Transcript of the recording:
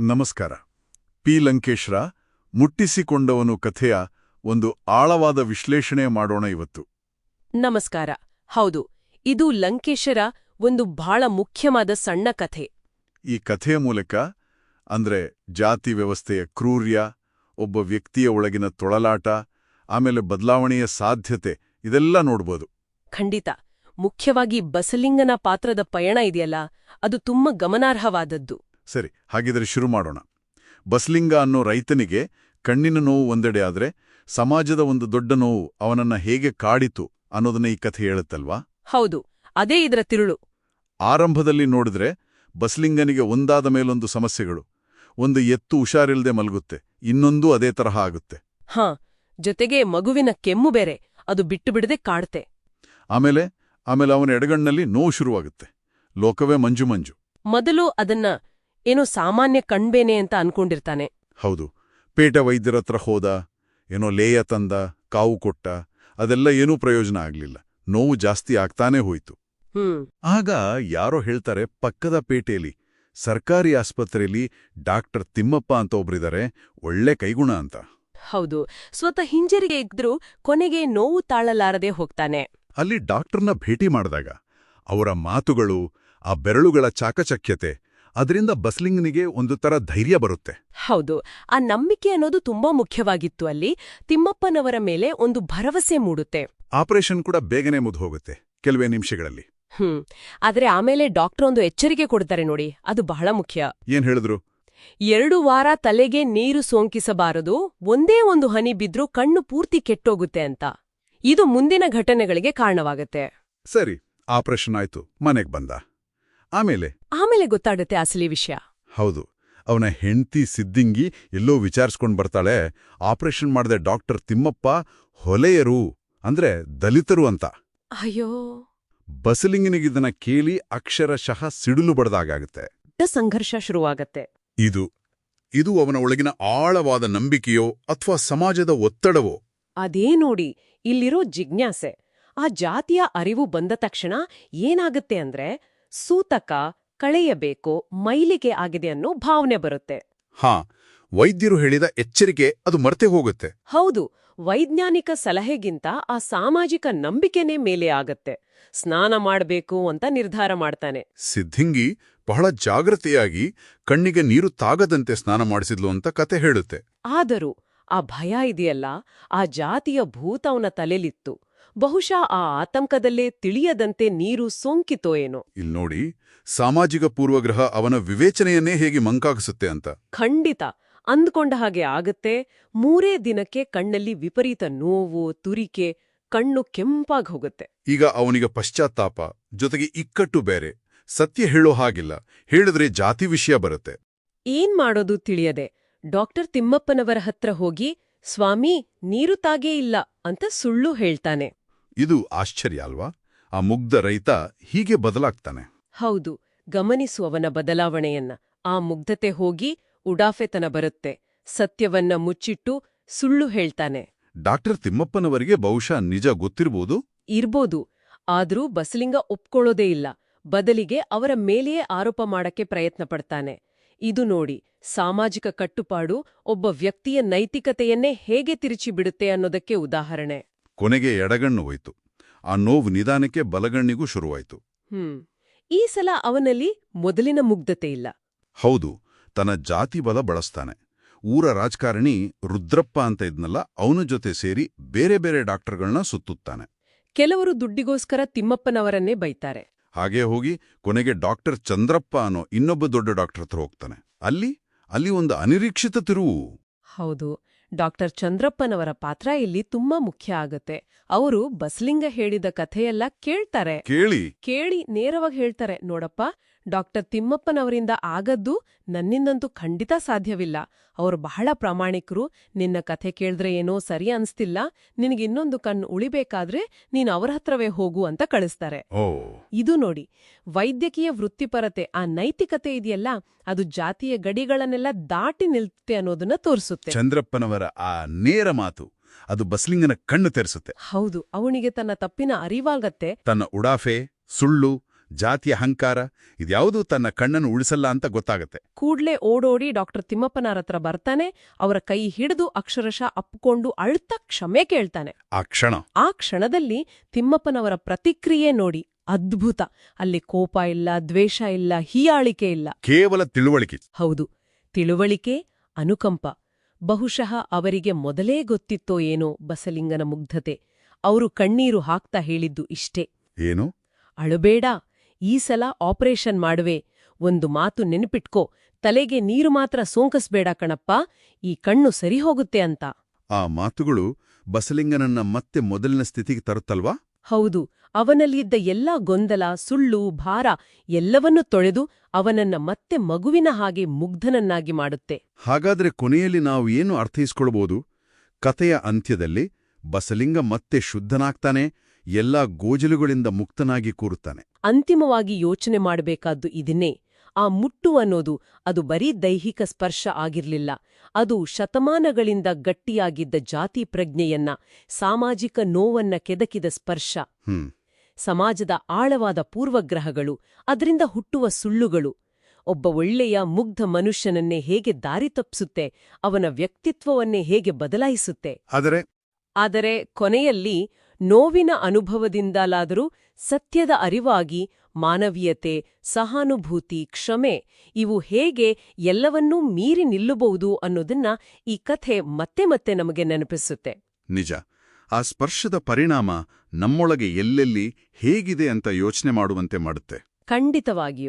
ನಮಸ್ಕಾರ. ಪಿ. ಲಂಕೇಶ್ರ ಮುಟ್ಟಿಸಿಕೊಂಡವನು ಕಥೆಯ ಒಂದು ಆಳವಾದ ವಿಶ್ಲೇಷಣೆ ಮಾಡೋಣ ಇವತ್ತು. ನಮಸ್ಕಾರ. ಹೌದು ಇದು ಲಂಕೇಶರ ಒಂದು ಬಹಳ ಮುಖ್ಯವಾದ ಸಣ್ಣ ಕಥೆ. ಈ ಕಥೆಯ ಮೂಲಕ ಅಂದ್ರೆ ಜಾತಿ ವ್ಯವಸ್ಥೆಯ ಕ್ರೂರ್ಯ ಒಬ್ಬ ವ್ಯಕ್ತಿಯ ಒಳಗಿನ ತೊಳಲಾಟ ಆಮೇಲೆ ಬದಲಾವಣೆಯ ಸಾಧ್ಯತೆ ಇದೆಲ್ಲ ನೋಡ್ಬೋದು. ಖಂಡಿತ. ಮುಖ್ಯವಾಗಿ ಬಸಲಿಂಗನ ಪಾತ್ರದ ಪಯಣ ಇದೆಯಲ್ಲ ಅದು ತುಂಬ ಗಮನಾರ್ಹವಾದದ್ದು. ಸರಿ ಹಾಗಿದ್ರೆ ಶುರು ಮಾಡೋಣ. ಬಸ್ಲಿಂಗ ಅನ್ನೋ ರೈತನಿಗೆ ಕಣ್ಣಿನ ನೋವು ಒಂದೆಡೆ ಆದ್ರೆ ಸಮಾಜದ ಒಂದು ದೊಡ್ಡ ನೋವು ಅವನನ್ನ ಹೇಗೆ ಕಾಡಿತು ಅನ್ನೋದನ್ನ ಈ ಕಥೆ ಹೇಳುತ್ತಲ್ವಾ? ಹೌದು ಅದೇ ಇದರ ತಿರುಳು. ಆರಂಭದಲ್ಲಿ ನೋಡಿದ್ರೆ ಬಸ್ಲಿಂಗನಿಗೆ ಒಂದಾದ ಮೇಲೊಂದು ಸಮಸ್ಯೆಗಳು. ಒಂದು ಎತ್ತು ಹುಷಾರಿಲ್ದೆ ಮಲಗುತ್ತೆ ಇನ್ನೊಂದು ಅದೇ ತರಹ ಆಗುತ್ತೆ. ಹಾ ಜೊತೆಗೆ ಮಗುವಿನ ಕೆಮ್ಮು ಬೇರೆ ಅದು ಬಿಟ್ಟು ಬಿಡದೆ ಕಾಡ್ತೆ ಆಮೇಲೆ ಆಮೇಲೆ ಅವನ ಎಡಗಣ್ಣಲ್ಲಿ ನೋವು ಶುರುವಾಗುತ್ತೆ. ಲೋಕವೇ ಮಂಜು ಮಂಜು. ಮೊದಲು ಅದನ್ನ ಏನೋ ಸಾಮಾನ್ಯ ಕಣ್ಬೇನೆ ಅಂತ ಅನ್ಕೊಂಡಿರ್ತಾನೆ. ಹೌದು. ಪೇಟ ವೈದ್ಯರ ಹತ್ರ ಹೋದ ಏನೋ ಲೇಯ ತಂದ ಕಾವು ಕೊಟ್ಟ ಅದೆಲ್ಲ ಏನೂ ಪ್ರಯೋಜನ ಆಗ್ಲಿಲ್ಲ. ನೋವು ಜಾಸ್ತಿ ಆಗ್ತಾನೇ ಹೋಯ್ತು. ಹ್ಮ್. ಆಗ ಯಾರೋ ಹೇಳ್ತಾರೆ ಪಕ್ಕದ ಪೇಟೆಯಲ್ಲಿ ಸರ್ಕಾರಿ ಆಸ್ಪತ್ರೆಯಲ್ಲಿ ಡಾಕ್ಟರ್ ತಿಮ್ಮಪ್ಪ ಅಂತ ಒಬ್ರಿದ್ದಾರೆ ಒಳ್ಳೆ ಕೈಗುಣ ಅಂತ. ಹೌದು. ಸ್ವತಃ ಹಿಂಜರಿಗೆ ಇದ್ರೂ ಕೊನೆಗೆ ನೋವು ತಾಳಲಾರದೆ ಹೋಗ್ತಾನೆ. ಅಲ್ಲಿ ಡಾಕ್ಟರ್ನ ಭೇಟಿ ಮಾಡಿದಾಗ ಅವರ ಮಾತುಗಳು ಆ ಬೆರಳುಗಳ ಚಾಕಚಕ್ಯತೆ ಅದರಿಂದ ಬಸ್ಲಿಂಗ್ನಿಗೆ ಒಂದು ತರ ಧೈರ್ಯ ಬರುತ್ತೆ. ಹೌದು. ಆ ನಂಬಿಕೆ ಅನ್ನೋದು ತುಂಬಾ ಮುಖ್ಯವಾಗಿತ್ತು ಅಲ್ಲಿ. ತಿಮ್ಮಪ್ಪನವರ ಮೇಲೆ ಒಂದು ಭರವಸೆ ಮೂಡುತ್ತೆ. ಆಪರೇಷನ್ ಕೂಡ ಬೇಗನೆ ಮುದ್ದು ಹೋಗುತ್ತೆ ಕೆಲವೇ ನಿಮಿಷಗಳಲ್ಲಿ. ಹ್ಮ್. ಆದ್ರೆ ಆಮೇಲೆ ಡಾಕ್ಟರ್ ಒಂದು ಎಚ್ಚರಿಕೆ ಕೊಡ್ತಾರೆ ನೋಡಿ ಅದು ಬಹಳ ಮುಖ್ಯ. ಏನ್ ಹೇಳಿದ್ರು? ಎರಡು ವಾರ ತಲೆಗೆ ನೀರು ಸೋಂಕಿಸಬಾರದು ಒಂದೇ ಒಂದು ಹನಿ ಬಿದ್ರೂ ಕಣ್ಣು ಪೂರ್ತಿ ಕೆಟ್ಟೋಗುತ್ತೆ ಅಂತ. ಇದು ಮುಂದಿನ ಘಟನೆಗಳಿಗೆ ಕಾರಣವಾಗುತ್ತೆ. ಸರಿ ಆಪರೇಷನ್ ಆಯ್ತು ಮನೆಗ್ ಬಂದ. ಆಮೇಲೆ? ಆಮೇಲೆ ಗೊತ್ತಾಡುತ್ತೆ ಅಸಲಿ ವಿಷಯ. ಹೌದು. ಅವನ ಹೆಂಡತಿ ಸಿದ್ದಿಂಗಿ ಎಲ್ಲೋ ವಿಚಾರಿಸ್ಕೊಂಡು ಬರ್ತಾಳೆ ಆಪರೇಷನ್ ಮಾಡಿದೆ ಡಾಕ್ಟರ್ ತಿಮ್ಮಪ್ಪ ಹೊಲೆಯರು ಅಂದ್ರೆ ದಲಿತರು ಅಂತ. ಅಯ್ಯೋ. ಬಸಲಿಂಗನಿಗಿದನ್ನ ಕೇಳಿ ಅಕ್ಷರಶಃ ಸಿಡಿಲು ಬಡದಾಗುತ್ತೆ ದೊಡ್ಡ ಸಂಘರ್ಷ ಶುರುವಾಗತ್ತೆ. ಇದು ಇದು ಅವನ ಒಳಗಿನ ಆಳವಾದ ನಂಬಿಕೆಯೋ ಅಥವಾ ಸಮಾಜದ ಒತ್ತಡವೋ? ಅದೇ ನೋಡಿ ಇಲ್ಲಿರೋ ಜಿಜ್ಞಾಸೆ. ಆ ಜಾತಿಯ ಅರಿವು ಬಂದ ತಕ್ಷಣ ಏನಾಗುತ್ತೆ ಅಂದ್ರೆ ಸೂತಕ ಕಳೆಯಬೇಕು ಮೈಲಿಗೆ ಆಗಿದೆ ಅನ್ನೋ ಭಾವನೆ ಬರುತ್ತೆ. ಹಾ ವೈದ್ಯರು ಹೇಳಿದ ಎಚ್ಚರಿಕೆ ಅದು ಮರ್ತೆ ಹೋಗುತ್ತೆ. ಹೌದು ವೈಜ್ಞಾನಿಕ ಸಲಹೆಗಿಂತ ಆ ಸಾಮಾಜಿಕ ನಂಬಿಕೆನೇ ಮೇಲೆ ಆಗತ್ತೆ. ಸ್ನಾನ ಮಾಡಬೇಕು ಅಂತ ನಿರ್ಧಾರ ಮಾಡ್ತಾನೆ. ಸಿದ್ಧಿಂಗಿ ಬಹಳ ಜಾಗೃತಿಯಾಗಿ ಕಣ್ಣಿಗೆ ನೀರು ತಾಗದಂತೆ ಸ್ನಾನ ಮಾಡಿಸಿದ್ಲು ಅಂತ ಕತೆ ಹೇಳುತ್ತೆ. ಆದರೂ ಆ ಭಯ ಇದೆಯಲ್ಲ ಆ ಜಾತಿಯ ಭೂತವನ ತಲೆಲಿತ್ತು. ಬಹುಶಃ ಆ ಆತಂಕದಲ್ಲೇ ತಿಳಿಯದಂತೆ ನೀರು ಸೋಂಕಿತೋ ಏನೋ. ಇಲ್ಲಿ ನೋಡಿ ಸಾಮಾಜಿಕ ಪೂರ್ವಗ್ರಹ ಅವನ ವಿವೇಚನೆಯನ್ನೇ ಹೇಗೆ ಮಂಕಾಗಿಸುತ್ತೆ ಅಂತ. ಖಂಡಿತ. ಅಂದ್ಕೊಂಡ ಹಾಗೆ ಆಗತ್ತೆ ಮೂರೇ ದಿನಕ್ಕೆ ಕಣ್ಣಲ್ಲಿ ವಿಪರೀತ ನೋವು ತುರಿಕೆ ಕಣ್ಣು ಕೆಂಪಾಗಿ ಹೋಗುತ್ತೆ. ಈಗ ಅವನಿಗೆ ಪಶ್ಚಾತ್ತಾಪ ಜೊತೆಗೆ ಇಕ್ಕಟ್ಟು ಬೇರೆ. ಸತ್ಯ ಹೇಳೋ ಹಾಗಿಲ್ಲ ಹೇಳಿದ್ರೆ ಜಾತಿ ವಿಷಯ ಬರುತ್ತೆ. ಏನ್ ಮಾಡೋದು ತಿಳಿಯದೆ ಡಾಕ್ಟರ್ ತಿಮ್ಮಪ್ಪನವರ ಹತ್ರ ಹೋಗಿ ಸ್ವಾಮಿ ನೀರು ತಾಗೇ ಇಲ್ಲ ಅಂತ ಸುಳ್ಳು ಹೇಳ್ತಾನೆ. ಇದು ಆಶ್ಚರ್ಯ ಅಲ್ವಾ? ಆ ಮುಗ್ಧ ರೈತ ಹೀಗೆ ಬದಲಾಗ್ತಾನೆ. ಹೌದು ಗಮನಿಸುವವನ ಬದಲಾವಣೆಯನ್ನ. ಆ ಮುಗ್ಧತೆ ಹೋಗಿ ಉಡಾಫೆತನ ಬರುತ್ತೆ. ಸತ್ಯವನ್ನ ಮುಚ್ಚಿಟ್ಟು ಸುಳ್ಳು ಹೇಳ್ತಾನೆ. ಡಾಕ್ಟರ್ ತಿಮ್ಮಪ್ಪನವರಿಗೆ ಬಹುಶಃ ನಿಜ ಗೊತ್ತಿರ್ಬೋದು? ಇರ್ಬೋದು. ಆದ್ರೂ ಬಸಲಿಂಗ ಒಪ್ಕೊಳ್ಳೋದೇ ಇಲ್ಲ. ಬದಲಿಗೆ ಅವರ ಮೇಲೆಯೇ ಆರೋಪ ಮಾಡಕ್ಕೆ ಪ್ರಯತ್ನ ಪಡ್ತಾನೆ. ಇದು ನೋಡಿ ಸಾಮಾಜಿಕ ಕಟ್ಟುಪಾಡು ಒಬ್ಬ ವ್ಯಕ್ತಿಯ ನೈತಿಕತೆಯನ್ನೇ ಹೇಗೆ ತಿರುಚಿಬಿಡುತ್ತೆ ಅನ್ನೋದಕ್ಕೆ ಉದಾಹರಣೆ. ಕೊನೆಗೆ ಎಡಗಣ್ಣು ಹೋಯ್ತು. ಆ ನೋವು ನಿಧಾನಕ್ಕೆ ಬಲಗಣ್ಣಿಗೂ ಶುರುವಾಯ್ತು. ಹ್ಮ್. ಈ ಸಲ ಅವನಲ್ಲಿ ಮೊದಲಿನ ಮುಗ್ಧತೆ ಇಲ್ಲ. ಹೌದು ತನ್ನ ಜಾತಿ ಬಲ ಬಳಸ್ತಾನೆ. ಊರ ರಾಜಕಾರಣಿ ರುದ್ರಪ್ಪ ಅಂತ ಇದ್ನಲ್ಲ ಅವನ ಜೊತೆ ಸೇರಿ ಬೇರೆ ಬೇರೆ ಡಾಕ್ಟರ್ಗಳನ್ನ ಸುತ್ತುತ್ತಾನೆ. ಕೆಲವರು ದುಡ್ಡಿಗೋಸ್ಕರ ತಿಮ್ಮಪ್ಪನವರನ್ನೇ ಬೈತಾರೆ. ಹಾಗೆ ಹೋಗಿ ಕೊನೆಗೆ ಡಾಕ್ಟರ್ ಚಂದ್ರಪ್ಪ ಅನ್ನೋ ಇನ್ನೊಬ್ಬ ದೊಡ್ಡ ಡಾಕ್ಟರ್ ಹತ್ರ ಹೋಗ್ತಾನೆ. ಅಲ್ಲಿ ಅಲ್ಲಿ ಒಂದು ಅನಿರೀಕ್ಷಿತ ತಿರುವು. ಹೌದು. ಡಾಕ್ಟರ್ ಚಂದ್ರಪ್ಪನವರ ಪಾತ್ರ ಇಲ್ಲಿ ತುಂಬಾ ಮುಖ್ಯ ಆಗತ್ತೆ. ಅವರು ಬಸ್ಲಿಂಗ ಹೇಳಿದ ಕಥೆಯೆಲ್ಲ ಕೇಳ್ತಾರೆ. ಕೇಳಿ. ಕೇಳಿ ನೇರವಾಗಿ ಹೇಳ್ತಾರೆ. ನೋಡಪ್ಪ ಡಾಕ್ಟರ್ ತಿಮ್ಮಪ್ಪನವರಿಂದ ಆಗದ್ದು ನನ್ನಿಂದಂತೂ ಖಂಡಿತ ಸಾಧ್ಯವಿಲ್ಲ. ಅವರು ಬಹಳ ಪ್ರಾಮಾಣಿಕರು. ನಿನ್ನ ಕಥೆ ಕೇಳಿದ್ರೆ ಏನೋ ಸರಿ ಅನ್ಸ್ತಿಲ್ಲ. ನಿನಗಿನ್ನೊಂದು ಕಣ್ಣು ಉಳಿಬೇಕಾದ್ರೆ ನೀನು ಅವರ ಹತ್ರವೇ ಹೋಗು ಅಂತ ಕಳಿಸ್ತಾರೆ. ಇದು ನೋಡಿ ವೈದ್ಯಕೀಯ ವೃತ್ತಿಪರತೆ ಆ ನೈತಿಕತೆ ಇದೆಯಲ್ಲ ಅದು ಜಾತಿಯ ಗಡಿಗಳನ್ನೆಲ್ಲ ದಾಟಿ ನಿಲ್ತೆ ಅನ್ನೋದನ್ನ ತೋರಿಸುತ್ತೆ. ಚಂದ್ರಪ್ಪನವರ ಆ ನೇರ ಮಾತು ಅದು ಬಸ್ಲಿಂಗನ ಕಣ್ಣು ತೆರೆಸುತ್ತೆ. ಹೌದು ಅವನಿಗೆ ತನ್ನ ತಪ್ಪಿನ ಅರಿವಾಗತ್ತೆ. ತನ್ನ ಉಡಾಫೆ ಸುಳ್ಳು ಜಾತಿಯ ಅಹಂಕಾರ ಇದ್ಯಾವುದೂ ತನ್ನ ಕಣ್ಣನ್ನು ಉಳಿಸಲ್ಲ ಅಂತ ಗೊತ್ತಾಗತ್ತೆ. ಕೂಡ್ಲೇ ಓಡೋಡಿ ಡಾಕ್ಟರ್ ತಿಮ್ಮಪ್ಪನರ ಹತ್ರ ಬರ್ತಾನೆ ಅವರ ಕೈ ಹಿಡಿದು ಅಕ್ಷರಶಃ ಅಪ್ಪಿಕೊಂಡು ಅಳ್ತಾ ಕ್ಷಮೆ ಕೇಳ್ತಾನೆ. ಆ ಕ್ಷಣ. ಆ ಕ್ಷಣದಲ್ಲಿ ತಿಮ್ಮಪ್ಪನವರ ಪ್ರತಿಕ್ರಿಯೆ ನೋಡಿ ಅದ್ಭುತ. ಅಲ್ಲಿ ಕೋಪ ಇಲ್ಲ ದ್ವೇಷ ಇಲ್ಲ ಹೀಯಾಳಿಕೆ ಇಲ್ಲ. ಕೇವಲ ತಿಳುವಳಿಕೆ. ಹೌದು ತಿಳುವಳಿಕೆ ಅನುಕಂಪ. ಬಹುಶಃ ಅವರಿಗೆ ಮೊದಲೇ ಗೊತ್ತಿತ್ತೋ ಏನೋ ಬಸಲಿಂಗನ ಮುಗ್ಧತೆ. ಅವರು ಕಣ್ಣೀರು ಹಾಕ್ತಾ ಹೇಳಿದ್ದು ಇಷ್ಟೇ. ಏನು? ಅಳುಬೇಡ ಈ ಸಲ ಆಪರೇಷನ್ ಮಾಡುವೆ. ಒಂದು ಮಾತು ನೆನಪಿಟ್ಕೋ. ತಲೆಗೆ ನೀರು ಮಾತ್ರ ಸೋಂಕಸ್ಬೇಡ ಕಣಪ್ಪ. ಈ ಕಣ್ಣು ಸರಿ ಹೋಗುತ್ತೆ ಅಂತ. ಆ ಮಾತುಗಳು ಬಸಲಿಂಗನನ್ನ ಮತ್ತೆ ಮೊದಲಿನ ಸ್ಥಿತಿಗೆ ತರುತ್ತಲ್ವಾ? ಹೌದು. ಅವನಲ್ಲಿದ್ದ ಎಲ್ಲಾ ಗೊಂದಲ ಸುಳ್ಳು ಭಾರ ಎಲ್ಲವನ್ನೂ ತೊಳೆದು ಅವನನ್ನ ಮತ್ತೆ ಮಗುವಿನ ಹಾಗೆ ಮುಗ್ಧನನ್ನಾಗಿ ಮಾಡುತ್ತೆ. ಹಾಗಾದ್ರೆ ಕೊನೆಯಲ್ಲಿ ನಾವು ಏನು ಅರ್ಥೈಸ್ಕೊಳ್ಬೋದು? ಕತೆಯ ಅಂತ್ಯದಲ್ಲಿ ಬಸಲಿಂಗ ಮತ್ತೆ ಶುದ್ಧನಾಗ್ತಾನೆ ಎಲ್ಲಾ ಗೋಜಲುಗಳಿಂದ ಮುಕ್ತನಾಗಿ ಕೂರುತ್ತಾನೆ. ಅಂತಿಮವಾಗಿ ಯೋಚನೆ ಮಾಡಬೇಕಾದ್ದು ಇದನ್ನೇ. ಆ ಮುಟ್ಟು ಅನ್ನೋದು ಅದು ಬರೀ ದೈಹಿಕ ಸ್ಪರ್ಶ ಆಗಿರ್ಲಿಲ್ಲ. ಅದು ಶತಮಾನಗಳಿಂದ ಗಟ್ಟಿಯಾಗಿದ್ದ ಜಾತಿ ಪ್ರಜ್ಞೆಯನ್ನ ಸಾಮಾಜಿಕ ನೋವನ್ನ ಕೆದಕಿದ ಸ್ಪರ್ಶ. ಹ್ಮ್. ಸಮಾಜದ ಆಳವಾದ ಪೂರ್ವಗ್ರಹಗಳು ಅದರಿಂದ ಹುಟ್ಟುವ ಸುಳ್ಳುಗಳು. ಒಬ್ಬ ಒಳ್ಳೆಯ ಮುಗ್ಧ ಮನುಷ್ಯನನ್ನೇ ಹೇಗೆ ದಾರಿ ತಪ್ಪಿಸುತ್ತೆ ಅವನ ವ್ಯಕ್ತಿತ್ವವನ್ನೇ ಹೇಗೆ ಬದಲಾಯಿಸುತ್ತೆ. ಆದರೆ ಆದರೆ ಕೊನೆಯಲ್ಲಿ ನೋವಿನ ಅನುಭವದಿಂದಲಾದರೂ ಸತ್ಯದ ಅರಿವಾಗಿ ಮಾನವೀಯತೆ ಸಹಾನುಭೂತಿ ಕ್ಷಮೆ ಇವು ಹೇಗೆ ಎಲ್ಲವನ್ನೂ ಮೀರಿ ನಿಲ್ಲಬಹುದು ಅನ್ನೋದನ್ನ ಈ ಕಥೆ ಮತ್ತೆ ಮತ್ತೆ ನಮಗೆ ನೆನಪಿಸುತ್ತೆ. ನಿಜ. ಆ ಸ್ಪರ್ಶದ ಪರಿಣಾಮ ನಮ್ಮೊಳಗೆ ಎಲ್ಲೆಲ್ಲಿ ಹೇಗಿದೆ ಅಂತ ಯೋಚನೆ ಮಾಡುವಂತೆ ಮಾಡುತ್ತೆ. ಖಂಡಿತವಾಗಿಯೂ.